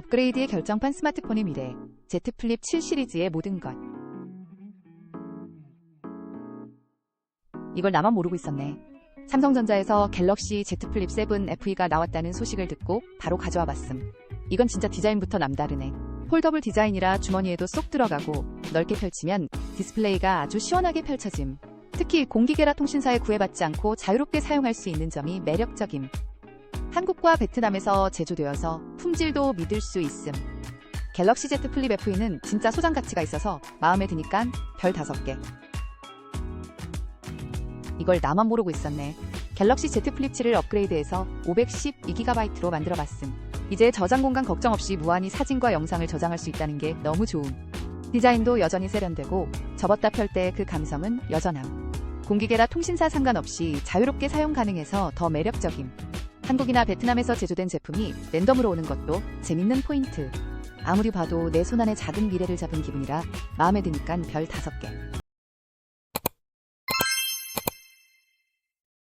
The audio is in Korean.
업그레이드의 결정판 스마트폰의 미래. Z 플립 7 시리즈의 모든 것. 이걸 나만 모르고 있었네. 삼성전자에서 갤럭시 Z 플립 7 FE가 나왔다는 소식을 듣고 바로 가져와 봤음. 이건 진짜 디자인부터 남다르네. 폴더블 디자인이라 주머니에도 쏙 들어가고 넓게 펼치면 디스플레이가 아주 시원하게 펼쳐짐. 특히 공기계라 통신사에 구애받지 않고 자유롭게 사용할 수 있는 점이 매력적임. 한국과 베트남에서 제조되어서 품질도 믿을 수 있음. 갤럭시 Z 플립 FE는 진짜 소장 가치가 있어서 마음에 드니까 별 5개. 이걸 나만 모르고 있었네. 갤럭시 Z 플립 7을 업그레이드해서 512GB로 만들어 봤음. 이제 저장 공간 걱정 없이 무한히 사진과 영상을 저장할 수 있다는 게 너무 좋음. 디자인도 여전히 세련되고 접었다 펼 때 그 감성은 여전함. 공기계라 통신사 상관없이 자유롭게 사용 가능해서 더 매력적임. 한국이나 베트남에서 제조된 제품이 랜덤으로 오는 것도 재밌는 포인트. 아무리 봐도 내 손안에 작은 미래를 잡은 기분이라 마음에 드니깐 별 5개.